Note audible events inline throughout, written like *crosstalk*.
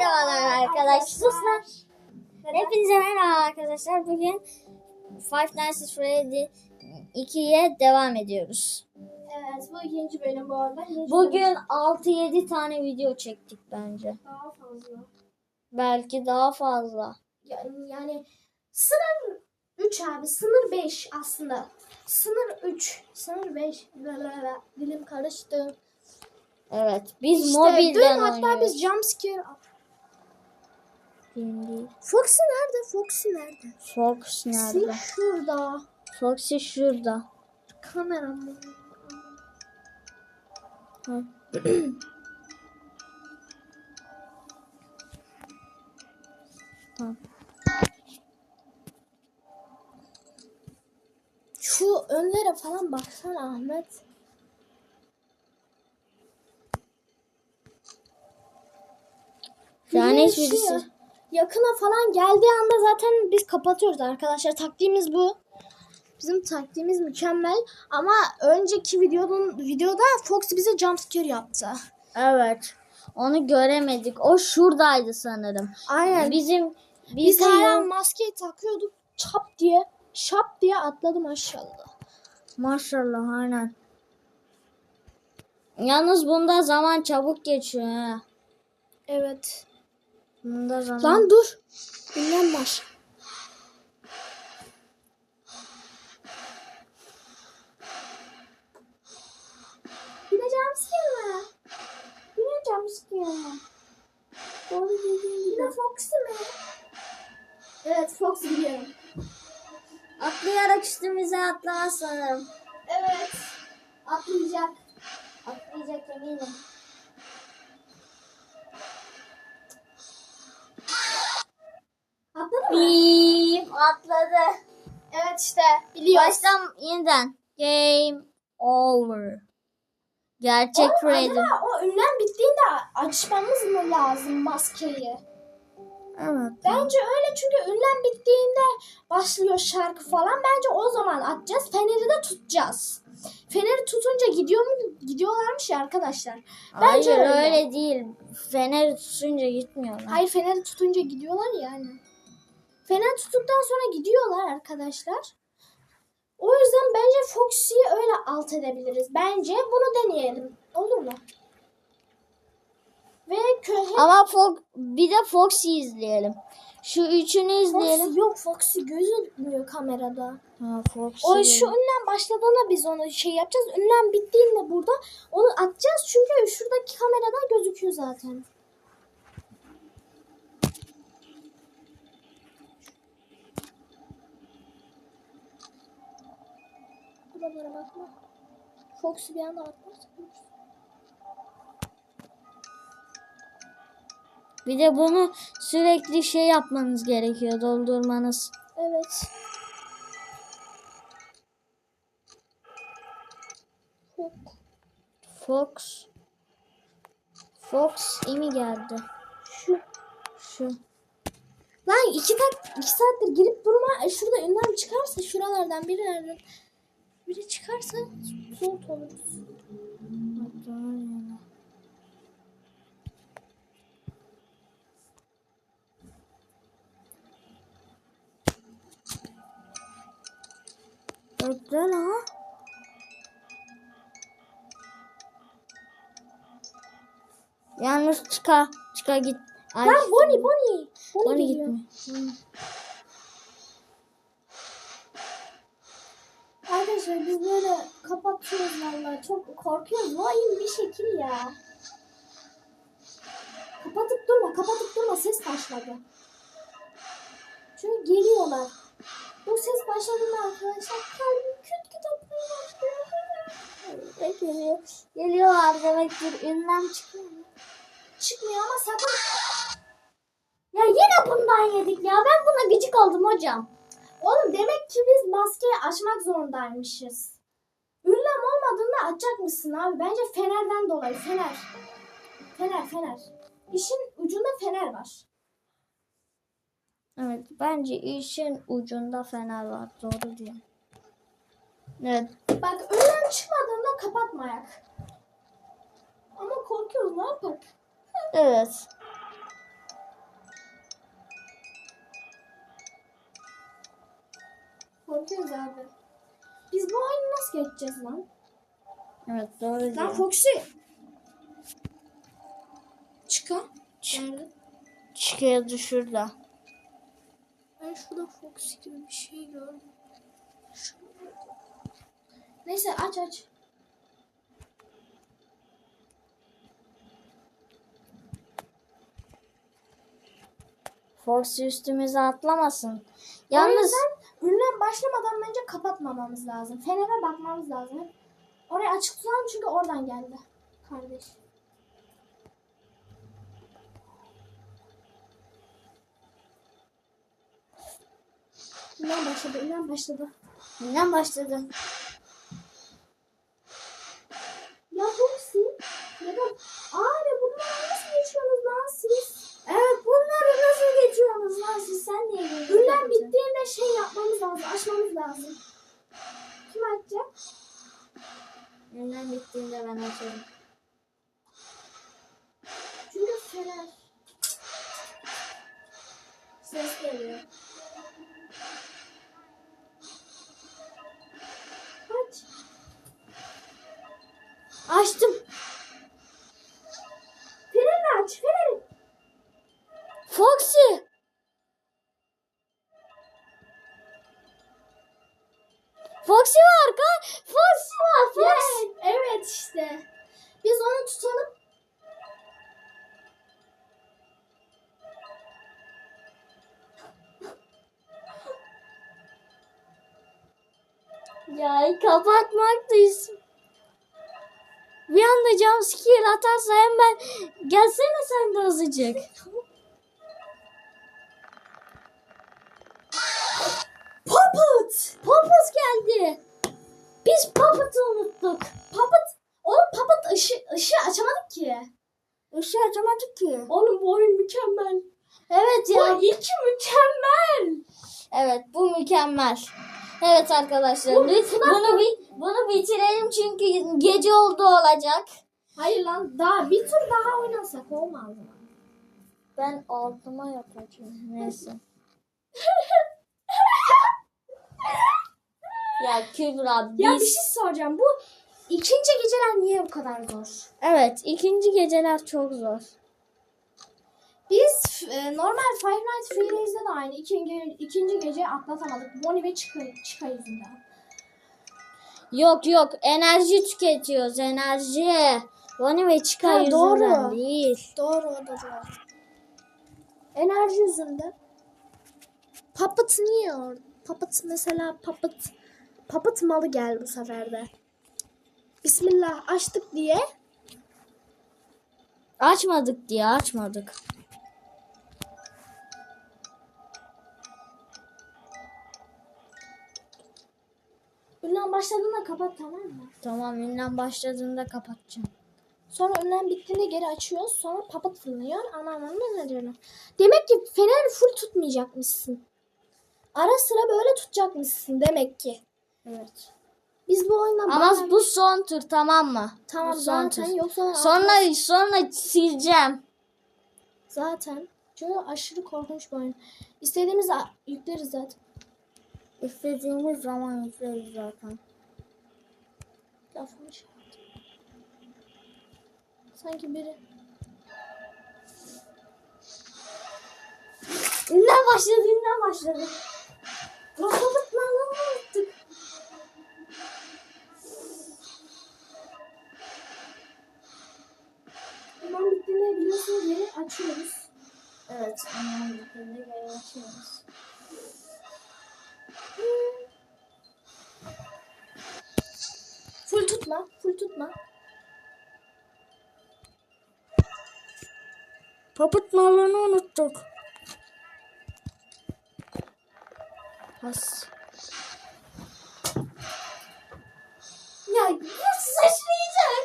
Merhabalar arkadaşlar. Hepinize merhaba arkadaşlar. Bugün Five Nights at Freddy 2'ye devam ediyoruz. Evet bu ikinci bölüm bu arada. İkinci Bugün bölüm 6-7 tane video çektik bence. daha fazla. Belki daha fazla. Yani, yani sınır 3 abi sınır 5 aslında. Sınır 3 sınır 5 dilim karıştı. Evet. Biz İşte mobilden dün hatta oynuyoruz. biz jumpscare Şimdi Foxy nerede? Foxy nerede? Fox nerede? Şurada. Foxy şurada. Kameram. Tamam. *clears throat* Şu önlere falan baksana Ahmet. Yani hiçbirisi. şu Yakına falan geldiği anda zaten biz kapatıyoruz arkadaşlar. Taktiğimiz bu. Bizim taktiğimiz mükemmel ama önceki videonun videoda Fox bize jumpscare yaptı. Evet. Onu göremedik. O şuradaydı sanırım. Aynen. Bizim Biz bizim hala maskeyi takıyorduk. Çap diye, şap diye atladım aşağıda. maşallah aynen. Yalnız bunda zaman çabuk geçiyor ha. Evet. Bunda zaman. Lan dur. Ünlem var. Bir de jumpscare mi? Bir de jumpscare mi? Doğru dediğin gibi. Bir de Foxy mi? Evet Fox biliyorum. Atlayarak üstümüze atlamaz sanırım. Evet. Atlayacak. Atlayacak eminim. Atladı. Evet işte biliyoruz. Baştan yeniden. Game over. Gerçek Oğlum, Freddy. acaba o ünlem bittiğinde açmamız mı lazım maskeyi? Evet. Bence öyle çünkü ünlem bittiğinde başlıyor şarkı falan. Bence o zaman atacağız. Feneri de tutacağız. Feneri tutunca gidiyor mu? Gidiyorlarmış ya arkadaşlar. Bence Hayır öyle. öyle değil. Feneri tutunca gitmiyorlar. Hayır feneri tutunca gidiyorlar yani. Fener tuttuktan sonra gidiyorlar arkadaşlar. O yüzden bence Foxy'yi öyle alt edebiliriz. Bence bunu deneyelim. Olur mu? Ve köhe Ama Fo- bir de Foxy izleyelim. Şu üçünü izleyelim. Foxy yok Foxy gözükmüyor kamerada. Ha, Foxy. O şu ünlem başladığında biz onu şey yapacağız. Ünlem bittiğinde burada onu atacağız çünkü şuradaki kameradan gözüküyor zaten. Buralara bakma. Fox'u bir anda atlarsa Bir de bunu sürekli şey yapmanız gerekiyor. Doldurmanız. Evet. Fox. Fox imi geldi. Şu. Şu. Lan iki, tak, iki saattir girip durma. Şurada ünlem çıkarsa şuralardan birilerden biri çıkarsa zor oluruz. Bekle la. Yalnız çıka çıka git. Ay, Lan Bonnie Bonnie. Bonnie, Bonnie gitme. Arkadaşlar biz böyle kapatıyoruz valla. Çok korkuyoruz. Vahim bir şekil ya. Kapatıp durma, kapatıp durma. Ses başladı. Çünkü geliyorlar. Bu ses başladığında arkadaşlar kalbim küt küt atmaya başlıyor. Geliyor. Geliyorlar demektir. Ünlem çıkıyor. Çıkmıyor ama sakın Ya yine bundan yedik ya. Ben buna gıcık oldum hocam. Oğlum demek ki biz maskeyi açmak zorundaymışız. Ünlem olmadığında açacak mısın abi? Bence fenerden dolayı. Fener. Fener, fener. İşin ucunda fener var. Evet bence işin ucunda fener var. Doğru diyor. Evet. Bak ünlem çıkmadığında kapatmayak. Ama korkuyoruz ne yapak? Evet. Korkuyoruz abi. Biz bu oyunu nasıl geçeceğiz lan? Evet doğru Lan diyor. Foxy. Çıka. Nerede? Çıkıyordu şurada. Ben şurada Foxy gibi bir şey gördüm. Şurada. Neyse aç aç. Foxy üstümüze atlamasın. O Yalnız yüzden ünlem başlamadan bence kapatmamamız lazım. Fener'e bakmamız lazım. Orayı açık tutalım çünkü oradan geldi. Kardeş. Ünlem başladı, ünlem başladı. neden başladı? Ya Foxy, neden? Abi bunları nasıl geçiyorsunuz lan siz? Evet bunları nasıl geçiyorsunuz lan siz sen niye geçiyorsun? Ünlem bittiğinde şey yapmamız lazım, açmamız lazım. Kim açacak? Ünlem bittiğinde ben açarım. Ya kapatmak da isim. Bir anda jumpscare atarsa hemen gelsene sen de azıcık. Puppet! Papaz geldi. Biz Puppet'ı unuttuk. Puppet! Oğlum Puppet ışı, ışığı açamadık ki. Işığı açamadık ki. Oğlum bu oyun mükemmel. Evet ya. Bu iki mükemmel. Evet bu mükemmel. Evet arkadaşlar Bu FNAF bunu bir bunu bitirelim çünkü gece oldu olacak. Hayır lan daha bir tur daha oynasak olmaz mı? Ben altıma yapacağım. Neyse. *laughs* ya Kübra biz... Ya bir şey soracağım. Bu ikinci geceler niye bu kadar zor? Evet ikinci geceler çok zor. Biz e, normal Five Nights Freddy's'de de aynı. İkinci, ikinci gece atlatamadık. Bonnie ve Chica, Chica yüzünden. Yok yok enerji tüketiyoruz enerji. Bonnie ve Chica Ha, yüzünden doğru. değil. Doğru o da doğru. Enerji yüzünden. Puppet niye orada? Puppet mesela Puppet. Puppet malı geldi bu sefer de. Bismillah açtık diye. Açmadık diye açmadık. Ünlem başladığında kapat tamam mı? Tamam ünlem başladığında kapatacağım. Sonra ünlem bittiğinde geri açıyoruz. Sonra puppet fırlıyor. Ana ana ne diyorum. Demek ki feneri full tutmayacakmışsın. Ara sıra böyle tutacakmışsın demek ki. Evet. Biz bu oyundan Ama bayağı- bu son tur tamam mı? tamam Bu son zaten tur. yoksa Sonra sonra sileceğim. zaten çünkü aşırı korkunç bir oyun. İstediğimizi a- yükleriz zaten. İstediğimiz zaman yükleriz zaten. Lafımı yaptım. Sanki biri Ünlem başladı, ünlem başladı. Rahatlıklarla unuttuk. Hemen bittiğinde biliyorsunuz geri açıyoruz. Evet, ünlem bittiğinde geri açıyoruz. Full tutma, full tutma. Papıt malını unuttuk. Has. Ya bu sıçrayacak.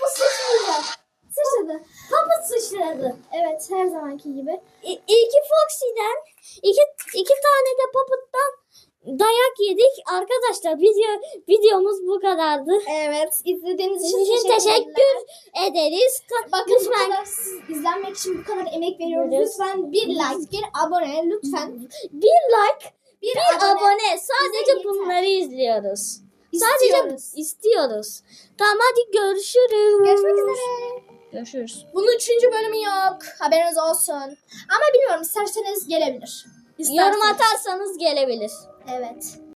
Bu sıçrayacak. Sıçradı. Papıt sıçradı. Evet her zamanki gibi. İ- iki Foxy'den, iki, iki tane de Papıt'tan dayak yedik. Arkadaşlar video videomuz bu kadardı. Evet izlediğiniz için için teşekkürler. teşekkür ederiz. Ka- Bakın lütfen kadar izlenmek için bu kadar emek veriyoruz. Lütfen bir like, bir abone lütfen. bir like, Bir, Bir abone. abone. Sadece bunları izliyoruz. İstiyoruz. Sadece istiyoruz. Tamam hadi görüşürüz. Görüşmek üzere. Görüşürüz. Bunun üçüncü bölümü yok. Haberiniz olsun. Ama bilmiyorum isterseniz gelebilir. Yorum İsterseniz. atarsanız gelebilir. Evet.